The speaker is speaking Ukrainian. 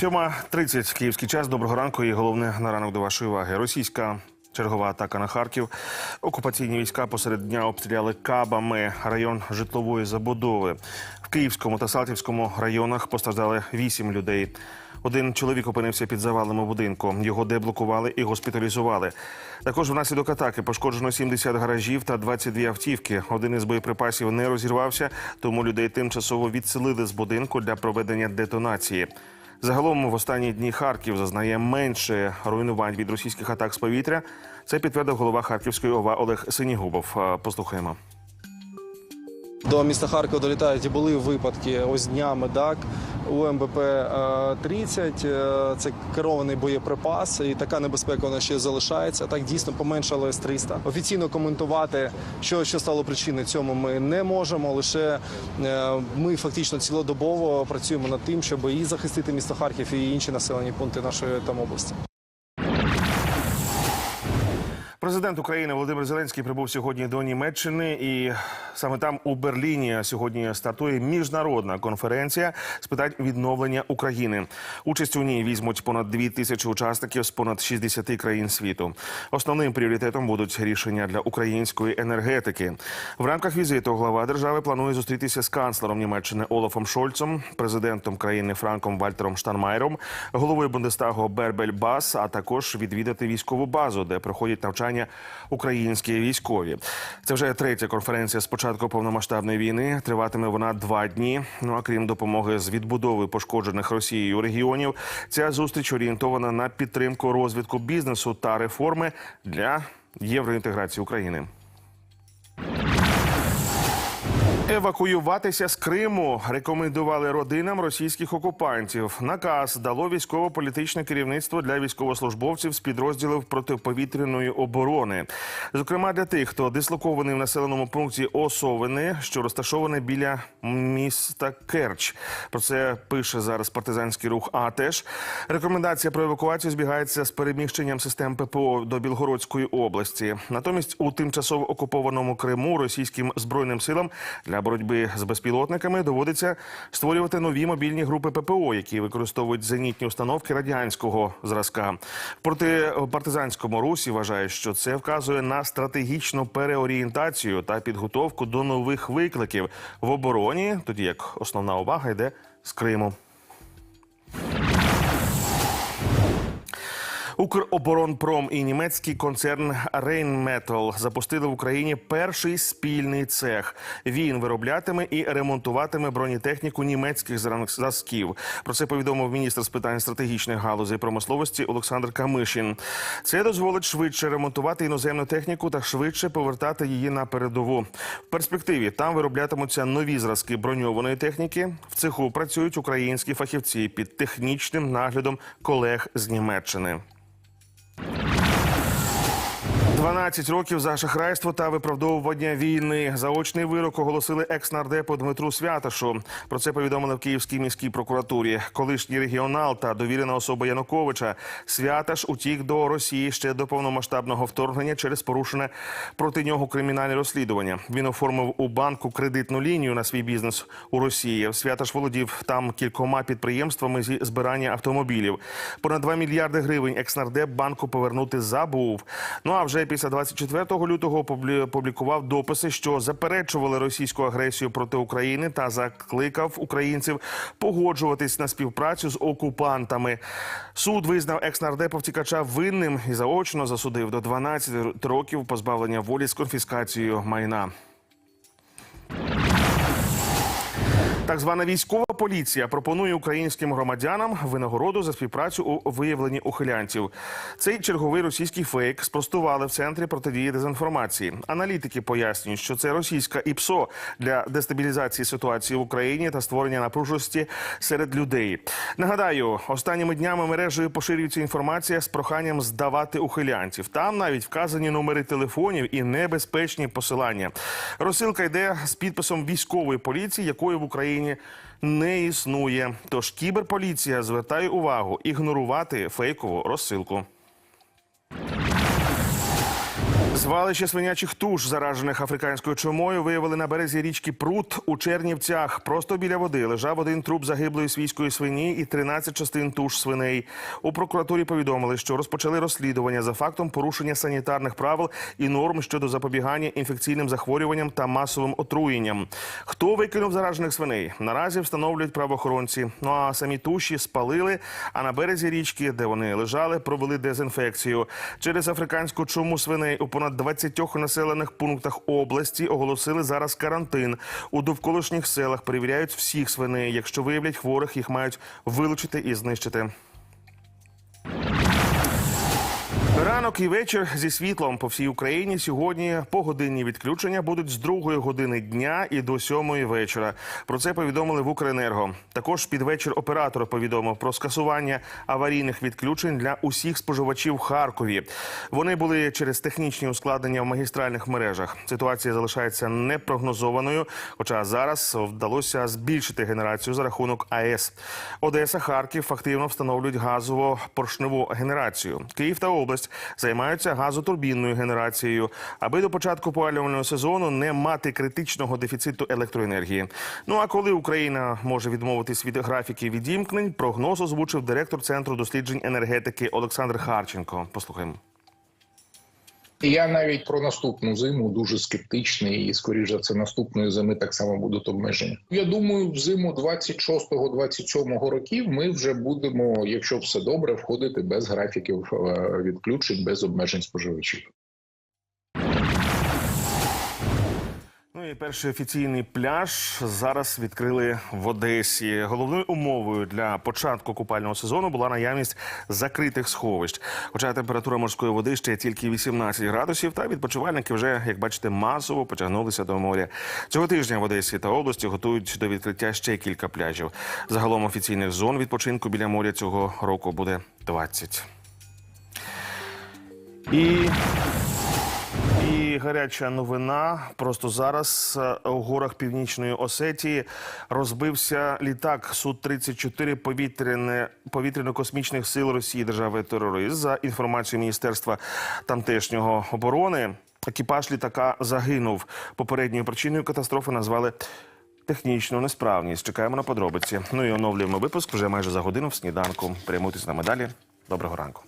7.30 київський час. Доброго ранку і головне на ранок до вашої уваги. Російська чергова атака на Харків. Окупаційні війська посеред дня обстріляли кабами район житлової забудови. В Київському та Салтівському районах постраждали вісім людей. Один чоловік опинився під завалами будинку. Його деблокували і госпіталізували. Також внаслідок атаки пошкоджено 70 гаражів та 22 автівки. Один із боєприпасів не розірвався, тому людей тимчасово відселили з будинку для проведення детонації. Загалом в останні дні Харків зазнає менше руйнувань від російських атак з повітря. Це підтвердив голова Харківської ОВА Олег Синігубов. Е, Послухаємо. До міста Харкова долітають і були випадки ось днями ДАК у МБП е, 30. Е, Це керований боєприпас, і така небезпека вона ще залишається. Так дійсно поменшало С-300. Офіційно коментувати, що, що стало причиною цьому, ми не можемо. Лише е, ми фактично цілодобово працюємо над тим, щоб і захистити місто Харків, і інші населені пункти нашої там області. Президент України Володимир Зеленський прибув сьогодні до Німеччини, і саме там у Берліні сьогодні стартує міжнародна конференція з питань відновлення України. Участь у ній візьмуть понад дві тисячі учасників з понад 60 країн світу. Основним пріоритетом будуть рішення для української енергетики. В рамках візиту глава держави планує зустрітися з канцлером Німеччини Олафом Шольцем, президентом країни Франком Вальтером Штанмайером, головою Бундестагу Бербель Бас, а також відвідати військову базу, де проходять навчання українські військові. Це вже третя конференція з початку повномасштабної війни. Триватиме вона два дні. Ну а крім допомоги з відбудови пошкоджених Росією регіонів, ця зустріч орієнтована на підтримку розвитку бізнесу та реформи для євроінтеграції України. Евакуюватися з Криму рекомендували родинам російських окупантів. Наказ дало військово-політичне керівництво для військовослужбовців з підрозділів протиповітряної оборони. Зокрема, для тих, хто дислокований в населеному пункті Осовини, що розташоване біля міста Керч. Про це пише зараз партизанський рух. А теж рекомендація про евакуацію збігається з переміщенням систем ППО до Білгородської області. Натомість у тимчасово окупованому Криму російським збройним силам для боротьби з безпілотниками доводиться створювати нові мобільні групи ППО, які використовують зенітні установки радянського зразка. Проти партизанському русі вважає, що це вказує на стратегічну переорієнтацію та підготовку до нових викликів в обороні, тоді як основна увага йде з Криму. Укроборонпром і німецький концерн Rheinmetall запустили в Україні перший спільний цех. Він вироблятиме і ремонтуватиме бронетехніку німецьких зразків. Про це повідомив міністр з питань стратегічних галузей промисловості Олександр Камишин. Це дозволить швидше ремонтувати іноземну техніку та швидше повертати її на передову. В перспективі там вироблятимуться нові зразки броньованої техніки. В цеху працюють українські фахівці під технічним наглядом колег з Німеччини. 12 років за шахрайство та виправдовування війни. Заочний вирок оголосили екс-нардепу Дмитру Святашу. Про це повідомили в Київській міській прокуратурі. Колишній регіонал та довірена особа Януковича Святаш утік до Росії ще до повномасштабного вторгнення через порушене проти нього кримінальне розслідування. Він оформив у банку кредитну лінію на свій бізнес у Росії. Святаш володів там кількома підприємствами зі збирання автомобілів. Понад 2 мільярди гривень екс-нардеп банку повернути забув. Ну а вже після 24 лютого опублікував дописи, що заперечували російську агресію проти України та закликав українців погоджуватись на співпрацю з окупантами. Суд визнав екс-нардепа втікача винним і заочно засудив до 12 років позбавлення волі з конфіскацією майна. Так звана військова поліція пропонує українським громадянам винагороду за співпрацю у виявленні ухилянців. Цей черговий російський фейк спростували в центрі протидії дезінформації. Аналітики пояснюють, що це російська ІПСО для дестабілізації ситуації в Україні та створення напруженості серед людей. Нагадаю, останніми днями мережею поширюється інформація з проханням здавати ухилянців. Там навіть вказані номери телефонів і небезпечні посилання. Розсилка йде з підписом військової поліції, якої в Україні не існує. Тож кіберполіція звертає увагу ігнорувати фейкову розсилку. Звалище свинячих туш, заражених африканською чумою, виявили на березі річки Прут у Чернівцях. Просто біля води лежав один труп загиблої свійської свині і 13 частин туш свиней. У прокуратурі повідомили, що розпочали розслідування за фактом порушення санітарних правил і норм щодо запобігання інфекційним захворюванням та масовим отруєнням. Хто викинув заражених свиней? Наразі встановлюють правоохоронці. Ну а самі туші спалили. А на березі річки, де вони лежали, провели дезінфекцію. Через африканську чуму свиней у понад 20 населених пунктах області оголосили зараз карантин. У довколишніх селах перевіряють всіх свиней. Якщо виявлять хворих, їх мають вилучити і знищити. Ранок і вечір зі світлом по всій Україні сьогодні погодинні відключення будуть з другої години дня і до сьомої вечора. Про це повідомили в Укренерго. Також під вечір оператор повідомив про скасування аварійних відключень для усіх споживачів в Харкові. Вони були через технічні ускладнення в магістральних мережах. Ситуація залишається непрогнозованою, хоча зараз вдалося збільшити генерацію за рахунок АЕС. Одеса, Харків активно встановлюють газово-поршневу генерацію. Київ та область займаються газотурбінною генерацією, аби до початку опалювального сезону не мати критичного дефіциту електроенергії. Ну а коли Україна може відмовитись від графіків відімкнень, прогноз озвучив директор центру досліджень енергетики Олександр Харченко. Послухаємо. Я навіть про наступну зиму дуже скептичний, і скоріш за це наступної зими так само будуть обмеження. Я думаю, в зиму 26-27 років ми вже будемо, якщо все добре, входити без графіків е, відключень, без обмежень споживачів. І перший офіційний пляж зараз відкрили в Одесі. Головною умовою для початку купального сезону була наявність закритих сховищ. Хоча температура морської води ще тільки 18 градусів, та відпочивальники вже, як бачите, масово потягнулися до моря. Цього тижня в Одесі та області готують до відкриття ще кілька пляжів. Загалом офіційних зон відпочинку біля моря цього року буде 20. І і гаряча новина. Просто зараз е, у горах північної Осетії розбився літак су 34 повітряне повітряно-космічних сил Росії держави терорист. За інформацією міністерства тамтешнього оборони. Екіпаж літака загинув. Попередньою причиною катастрофи назвали технічну несправність. Чекаємо на подробиці. Ну і оновлюємо випуск вже майже за годину в сніданку. Прямуйтесь на медалі. Доброго ранку.